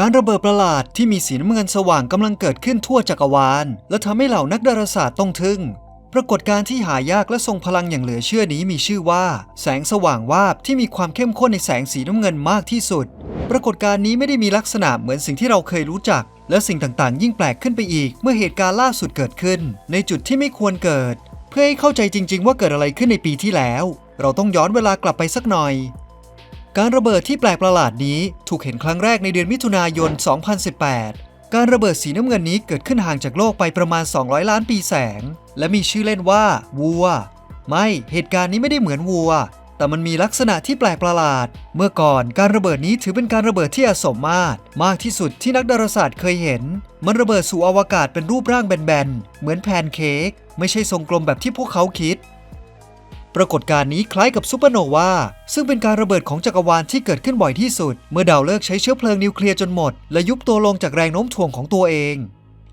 การระเบิดประหลาดที่มีสีน้ำเงินสว่างกำลังเกิดขึ้นทั่วจักรวาล และทำให้เหล่านักดาราศาสตร์ต้องทึ่ง ปรากฏการณ์ที่หายากและทรงพลังอย่างเหลือเชื่อนี้มีชื่อว่า แสงสว่างวาบที่มีความเข้มข้นในแสงสีน้ำเงินมากที่สุด ปรากฏการณ์นี้ไม่ได้มีลักษณะเหมือนสิ่งที่เราเคยรู้จัก และสิ่งต่างๆ ยิ่งแปลกขึ้นไปอีก เมื่อเหตุการณ์ล่าสุดเกิดขึ้น ในจุดที่ไม่ควรเกิด เพื่อให้เข้าใจจริง ๆ ว่าเกิดอะไรขึ้นในปีที่แล้ว เราต้องย้อนเวลากลับไปสักหน่อย การระเบิดที่แปลกประหลาดนี้ถูกเห็นครั้งแรกในเดือนมิถุนายน 2018 การระเบิดสีน้ำเงินนี้เกิดขึ้นห่างจากโลกไปประมาณ 200 ล้านปีแสง และมีชื่อเล่นว่าวัว ไม่เหตุการณ์นี้ไม่ได้เหมือนวัว แต่มันมีลักษณะที่แปลกประหลาด เมื่อก่อนการระเบิดนี้ถือเป็นการระเบิดที่อสมมาตรมากที่สุดที่นักดาราศาสตร์เคยเห็น มันระเบิดสู่อวกาศเป็นรูปร่างแบนๆเหมือนแพนเค้กไม่ใช่ทรงกลมแบบที่พวกเขาคิด ปรากฏการณ์นี้คล้ายกับซูเปอร์โนวาซึ่งเป็นการระเบิดของจักรวาลที่เกิดขึ้นบ่อยที่สุด เมื่อดาวฤกษ์ใช้เชื้อเพลิงนิวเคลียร์จนหมด และยุบตัวลงจากแรงโน้มถ่วงของตัวเอง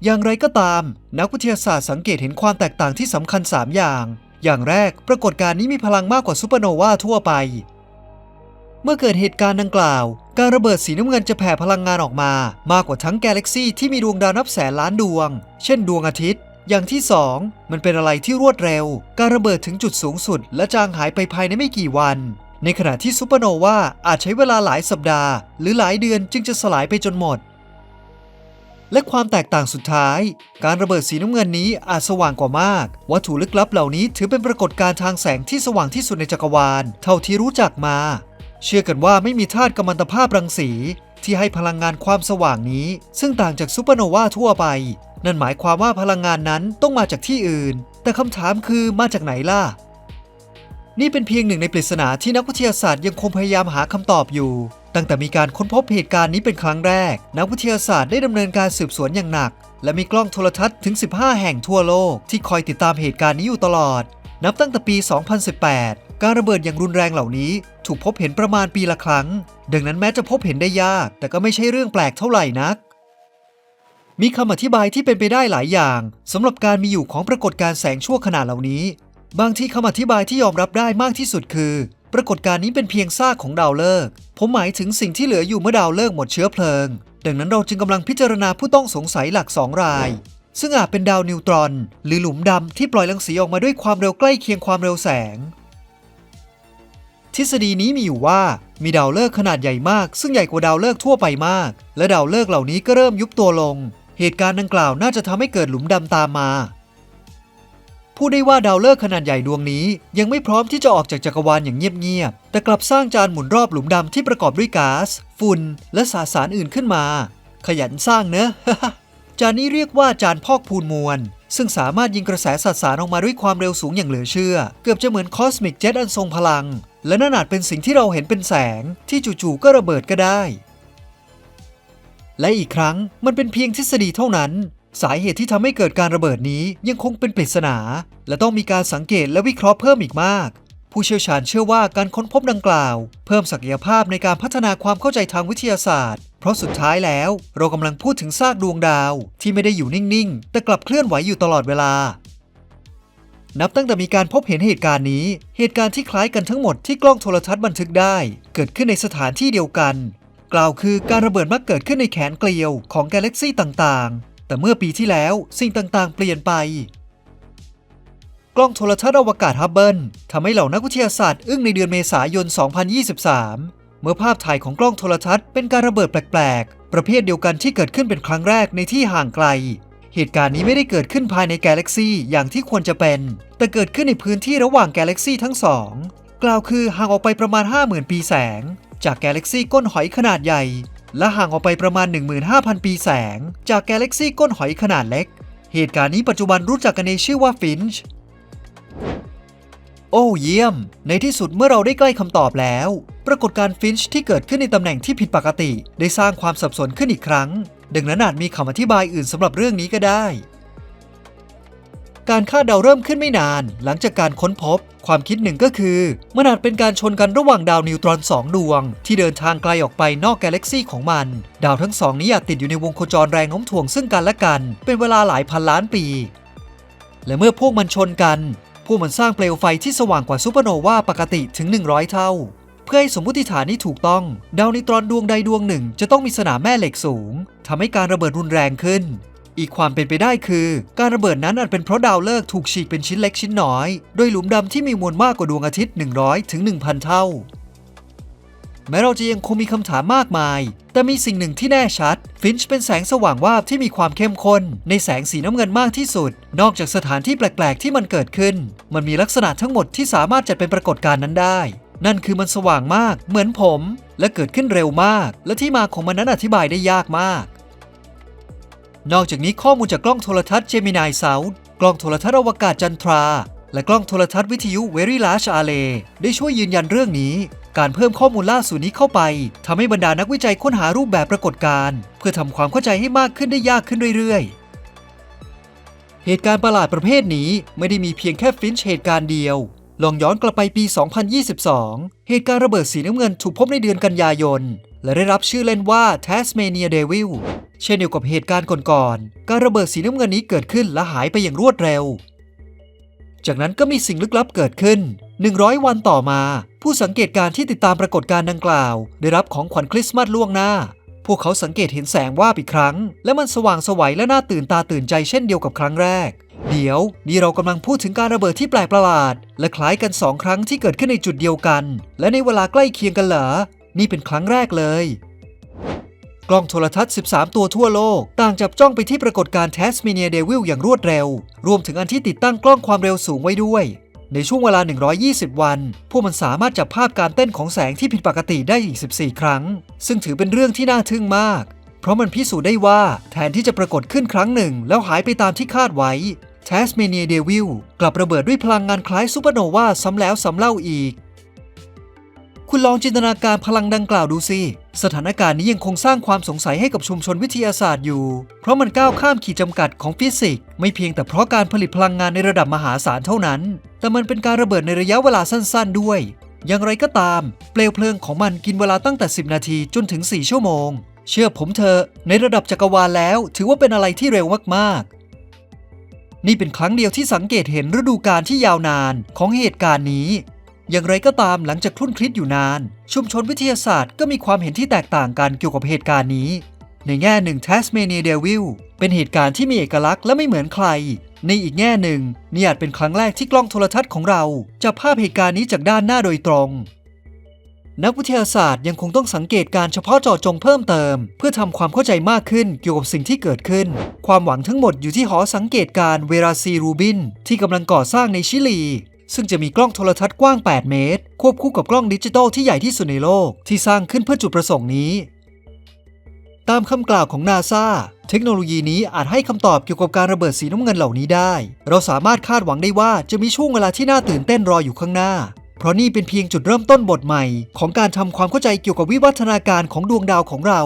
อย่างไรก็ตาม นักวิทยาศาสตร์สังเกตเห็นความแตกต่างที่สำคัญ 3 อย่าง อย่างแรก ปรากฏการณ์นี้มีพลังมากกว่าซูเปอร์โนวาทั่วไป เมื่อเกิดเหตุการณ์ดังกล่าว การระเบิดสีน้ำเงินจะแผ่พลังงานออกมา มากกว่าทั้งกาแล็กซี่ที่มีดวงดาวนับแสนล้านดวง เช่น ดวงอาทิตย์ อย่างที่ 2 มันเป็นอะไรที่รวดเร็ว การระเบิดถึงจุดสูงสุด และจางหายไปภายในไม่กี่วัน ในขณะที่ซูเปอร์โนวาอาจใช้เวลาหลายสัปดาห์ หรือหลายเดือนจึงจะสลายไปจนหมด และความแตกต่างสุดท้าย การระเบิดสีน้ำเงินนี้อาจสว่างกว่ามาก วัตถุลึกลับเหล่านี้ถือเป็นปรากฏการณ์ทางแสงที่สว่างที่สุดในจักรวาล เท่าที่รู้จักมา เชื่อกันว่าไม่มีธาตุกัมมันตภาพรังสีที่ให้พลังงานความสว่างนี้ ซึ่งต่างจากซูเปอร์โนวาทั่วไป นั่นหมายความว่าพลังงานนั้นต้องมาจากที่อื่น แต่คำถามคือมาจากไหนล่ะ นี่เป็นเพียงหนึ่งในปริศนาที่นักวิทยาศาสตร์ยังคงพยายามหาคำตอบอยู่ ตั้งแต่มีการค้นพบเหตุการณ์นี้เป็นครั้งแรก นักวิทยาศาสตร์ได้ดำเนินการสืบสวนอย่างหนัก และมีกล้องโทรทัศน์ถึง 15 แห่งทั่วโลก ที่คอยติดตามเหตุการณ์นี้อยู่ตลอด นับตั้งแต่ปี 2018 การระเบิดอย่างรุนแรงเหล่านี้ ถูกพบเห็นประมาณปีละครั้ง ดังนั้นแม้จะพบเห็นได้ยาก แต่ก็ไม่ใช่เรื่องแปลกเท่าไหร่นัก มีคำอธิบายที่เป็นไปได้หลายอย่างสำหรับการมีอยู่ของปรากฏการแสงชั่วขณะเหล่านี้ บางที่คำอธิบายที่ยอมรับได้มากที่สุดคือ ปรากฏการนี้เป็นเพียงซากของดาวฤกษ์ผมหมายถึงสิ่งที่เหลืออยู่เมื่อดาวฤกษ์หมดเชื้อเพลิง ดังนั้นเราจึงกำลังพิจารณาผู้ต้องสงสัยหลักสองราย ซึ่งอาจเป็นดาวนิวตรอน หรือหลุมดำที่ปล่อยรังสีออกมาด้วยความเร็วใกล้เคียงความเร็วแสงทฤษฎีนี้มีอยู่ว่ามีดาวฤกษ์ขนาดใหญ่มาก ซึ่งใหญ่กว่าดาวฤกษ์ทั่วไปมาก และดาวฤกษ์เหล่านี้ก็เริ่มยุบตัวลง เหตุการณ์ดังกล่าวน่าจะทำให้เกิดหลุมดำตามมา พูดได้ว่าดาวฤกษ์ขนาดใหญ่ดวงนี้ ยังไม่พร้อมที่จะออกจากจักรวาลอย่างเงียบๆ แต่กลับสร้างจานหมุนรอบหลุมดำที่ประกอบด้วยก๊าซฝุ่น และสสารอื่นขึ้นมา ขยันสร้างเนอะ จานนี้เรียกว่าจานพอกพูนมวลซึ่งสามารถยิงกระแสสสารออกมาด้วยความเร็วสูงอย่างเหลือเชื่อ เกือบจะเหมือนคอสมิกเจ็ตอันทรงพลัง และนั่นอาจเป็นสิ่งที่เราเห็นเป็นแสง ที่จู่ๆก็ระเบิดก็ได้ และอีกครั้งมันเป็นเพียงทฤษฎีเท่านั้น สาเหตุที่ทำให้เกิดการระเบิดนี้ยังคงเป็นปริศนา และต้องมีการสังเกตและวิเคราะห์เพิ่มอีกมาก ผู้เชี่ยวชาญเชื่อว่าการค้นพบดังกล่าว เพิ่มศักยภาพในการพัฒนาความเข้าใจทางวิทยาศาสตร์ เพราะสุดท้ายแล้ว เรากำลังพูดถึงซากดวงดาว ที่ไม่ได้อยู่นิ่งๆ แต่กลับเคลื่อนไหวอยู่ตลอดเวลานับตั้งแต่มีการพบเห็นเหตุการณ์นี้ เหตุการณ์ที่คล้ายกันทั้งหมดที่กล้องโทรทัศน์บันทึกได้ เกิดขึ้นในสถานที่เดียวกัน กล่าวคือการระเบิดมักเกิดขึ้นในแขนเกลียวของกาแล็กซี่ต่างๆ แต่เมื่อปีที่แล้วสิ่งต่างๆ เปลี่ยนไป กล้องโทรทัศน์อวกาศฮับเบิลทำให้เหล่านักวิทยาศาสตร์อึ้งในเดือนเมษายน 2023 เมื่อภาพถ่ายของกล้องโทรทัศน์เป็นการระเบิดแปลกๆ ประเภทเดียวกันที่เกิดขึ้นเป็นครั้งแรกในที่ห่างไกล เหตุการณ์นี้ไม่ได้เกิดขึ้นภายในกาแล็กซี่อย่างที่ควรจะเป็น แต่เกิดขึ้นในพื้นที่ระหว่างกาแล็กซี่ทั้งสอง กล่าวคือห่างออกไปประมาณ 50,000 ปีแสง จากกาแล็กซีก้นหอยขนาดใหญ่ และห่างออกไปประมาณ 15,000 ปีแสง จากกาแล็กซีก้นหอยขนาดเล็ก เหตุการณ์นี้ปัจจุบันรู้จักกันในชื่อว่าฟินช์โอ้เยี่ยม ในที่สุดเมื่อเราได้ใกล้คำตอบแล้ว ปรากฏการ์ฟินช์ที่เกิดขึ้นในตำแหน่งที่ผิดปกติ ได้สร้างความสับสนขึ้นอีกครั้ง ดังนั้นอาจมีคำอธิบายอื่นสำหรับเรื่องนี้ก็ได้ การคาดเดาเริ่มขึ้นไม่นาน หลังจากการค้นพบ ความคิดหนึ่งก็คือ มันอาจเป็นการชนกันระหว่างดาวนิวตรอนสองดวง ที่เดินทางไกลออกไปนอกกาแล็กซี่ของมัน ดาวทั้งสองนี้อาจติดอยู่ในวงโคจรแรงโน้มถ่วงซึ่งกันและกัน เป็นเวลาหลายพันล้านปี และเมื่อพวกมันชนกัน พวกมันสร้างเปลวไฟที่สว่างกว่าซูเปอร์โนวาปกติถึง 100 เท่าเพื่อให้สมมติฐานนี้ถูกต้อง ดาวนิวตรอนดวงใดดวงหนึ่ง จะต้องมีสนามแม่เหล็กสูงทำให้การระเบิดรุนแรงขึ้น อีกความเป็นไปได้คือ การระเบิดนั้นอาจเป็นเพราะดาวฤกษ์ถูกฉีกเป็นชิ้นเล็กชิ้นน้อย โดยหลุมดำที่มีมวลมากกว่าดวงอาทิตย์ 100ถึง1,000 เท่า แม้เราจะยังคงมีคำถามมากมาย แต่มีสิ่งหนึ่งที่แน่ชัด ฟินช์เป็นแสงสว่างวาบที่มีความเข้มข้น ในแสงสีน้ำเงินมากที่สุด นอกจากสถานที่แปลก ๆ ที่มันเกิดขึ้น มันมีลักษณะทั้งหมดที่สามารถจัดเป็นปรากฏการณ์นั้นได้ นั่นคือมันสว่างมาก เหมือนผม และเกิดขึ้นเร็วมาก และที่มาของมันนั้นอธิบายได้ยากมาก นอกจากนี้ข้อมูลจากกล้องโทรทัศน์เจมินายเซาท์กล้องโทรทัศน์อวกาศจันทรา และกล้องโทรทัศน์วิทยุ Very Large Array ได้ช่วยยืนยันเรื่องนี้ การเพิ่มข้อมูลล่าสุดนี้เข้าไปทำให้บรรดานักวิจัยค้นหารูปแบบปรากฏการณ์เพื่อทำความเข้าใจให้มากขึ้นได้ยากขึ้นเรื่อยๆ เหตุการณ์ประหลาดประเภทนี้ไม่ได้มีเพียงแค่ฟินช์เหตุการณ์เดียว ลองย้อนกลับไปปี 2022 เหตุการณ์ระเบิดสีน้ำเงินถูกพบในเดือนกันยายน และได้รับชื่อเล่นว่า Tasmania Devil เช่นเดียวกับเหตุการณ์ก่อนๆ การระเบิดสีน้ำเงินนี้เกิดขึ้นและหายไปอย่างรวดเร็ว จากนั้นก็มีสิ่งลึกลับเกิดขึ้น 100 วันต่อมา ผู้สังเกตการณ์ที่ติดตามปรากฏการณ์ดังกล่าว ได้รับของขวัญคริสต์มาสล่วงหน้า พวกเขาสังเกตเห็นแสงวาบอีกครั้ง และมันสว่างสวัยและน่าตื่นตาตื่นใจเช่นเดียวกับครั้งแรก เดี๋ยว นี่เรากำลังพูดถึงการระเบิดที่แปลกประหลาด และคล้ายกันสองครั้งที่เกิดขึ้นในจุดเดียวกัน และในเวลาใกล้เคียงกันเหรอ นี่เป็นครั้งแรกเลย กล้องโทรทัศน์ 13 ตัวทั่วโลก ต่างจับจ้องไปที่ปรากฏการณ์ Tasmania Devil อย่างรวดเร็ว รวมถึงอันที่ติดตั้งกล้องความเร็วสูงไว้ด้วย ในช่วงเวลา 120 วัน พวกมันสามารถจับภาพการเต้นของแสงที่ผิดปกติได้อีก 14 ครั้ง ซึ่งถือเป็นเรื่องที่น่าทึ่งมาก เพราะมันพิสูจน์ได้ว่าแทนที่จะปรากฏขึ้นครั้งหนึ่ง แล้วหายไปตามที่คาดไว้ Tasmania Devil กลับระเบิดด้วยพลังงานคล้ายซูเปอร์โนวาซ้ำแล้วซ้ำเล่าอีก คุณลองจินตนาการพลังดังกล่าวดูสิ สถานการณ์นี้ยังคงสร้างความสงสัยให้กับชุมชนวิทยาศาสตร์อยู่ เพราะมันก้าวข้ามขีดจำกัดของฟิสิกส์ไม่เพียงแต่เพราะการผลิตพลังงานในระดับมหาศาลเท่านั้น แต่มันเป็นการระเบิดในระยะเวลาสั้น ๆ ด้วย อย่างไรก็ตาม เปลวเพลิงของมันกินเวลาตั้งแต่ 10 นาทีจนถึง 4 ชั่วโมงเชื่อผมเถอะในระดับจักรวาลแล้ว ถือว่าเป็นอะไรที่เร็วมากๆ นี่เป็นครั้งเดียวที่สังเกตเห็นฤดูกาลที่ยาวนานของเหตุการณ์นี้ อย่างไรก็ตามหลังจากคลุ่นคลิดอยู่นาน ชุมชนวิทยาศาสตร์ก็มีความเห็นที่แตกต่างกันเกี่ยวกับเหตุการณ์นี้ ในแง่หนึ่ง Tasmania Devil เป็นเหตุการณ์ที่มีเอกลักษณ์และไม่เหมือนใคร ในอีกแง่หนึ่งนี่อาจเป็นครั้งแรกที่กล้องโทรทัศน์ของเราจับภาพเหตุการณ์นี้จากด้านหน้าโดยตรง นักวิทยาศาสตร์ยังคงต้องสังเกตการเฉพาะเจาะจงเพิ่มเติม เพื่อทำความเข้าใจมากขึ้นเกี่ยวกับสิ่งที่เกิดขึ้น ความหวังทั้งหมดอยู่ที่หอสังเกตการเวราซีรูบิน ที่กำลังก่อสร้างในชิลี ซึ่งจะมีกล้องโทรทัศน์กว้าง 8 เมตร ควบคู่กับกล้องดิจิตอลที่ใหญ่ที่สุดในโลก ที่สร้างขึ้นเพื่อจุดประสงค์นี้ ตามคำกล่าวของนาซาเทคโนโลยีนี้อาจให้คำตอบเกี่ยวกับการระเบิดสีน้ำเงินเหล่านี้ได้ เราสามารถคาดหวังได้ว่าจะมีช่วงเวลาที่น่าตื่นเต้นรออยู่ข้างหน้า เพราะนี่เป็นเพียงจุดเริ่มต้นบทใหม่ ของการทำความเข้าใจเกี่ยวกับวิวัฒนาการของดวงดาวของเรา